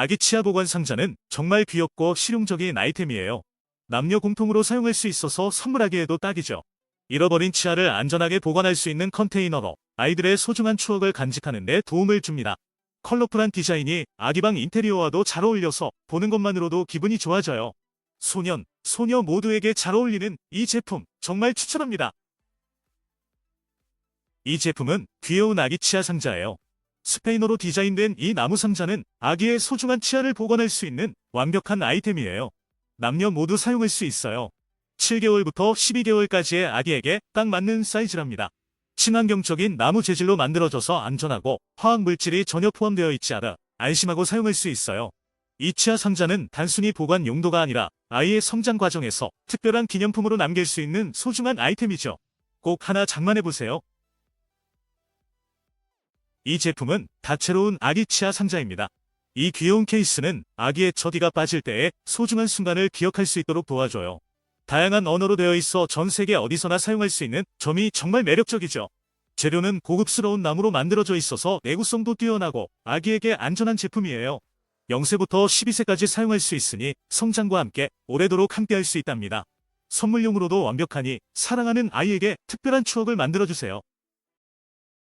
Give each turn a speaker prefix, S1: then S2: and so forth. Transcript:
S1: 아기 치아 보관 상자는 정말 귀엽고 실용적인 아이템이에요. 남녀 공통으로 사용할 수 있어서 선물하기에도 딱이죠. 잃어버린 치아를 안전하게 보관할 수 있는 컨테이너로 아이들의 소중한 추억을 간직하는 데 도움을 줍니다. 컬러풀한 디자인이 아기방 인테리어와도 잘 어울려서 보는 것만으로도 기분이 좋아져요. 소년, 소녀 모두에게 잘 어울리는 이 제품 정말 추천합니다. 이 제품은 귀여운 아기 치아 상자예요. 스페인어로 디자인된 이 나무 상자는 아기의 소중한 치아를 보관할 수 있는 완벽한 아이템이에요. 남녀 모두 사용할 수 있어요. 7개월부터 12개월까지의 아기에게 딱 맞는 사이즈랍니다. 친환경적인 나무 재질로 만들어져서 안전하고 화학 물질이 전혀 포함되어 있지 않아 안심하고 사용할 수 있어요. 이 치아 상자는 단순히 보관 용도가 아니라 아이의 성장 과정에서 특별한 기념품으로 남길 수 있는 소중한 아이템이죠. 꼭 하나 장만해 보세요. 이 제품은 다채로운 아기 치아 상자입니다. 이 귀여운 케이스는 아기의 처디가 빠질 때의 소중한 순간을 기억할 수 있도록 도와줘요. 다양한 언어로 되어 있어 전 세계 어디서나 사용할 수 있는 점이 정말 매력적이죠. 재료는 고급스러운 나무로 만들어져 있어서 내구성도 뛰어나고 아기에게 안전한 제품이에요. 0세부터 12세까지 사용할 수 있으니 성장과 함께 오래도록 함께할 수 있답니다. 선물용으로도 완벽하니 사랑하는 아이에게 특별한 추억을 만들어주세요.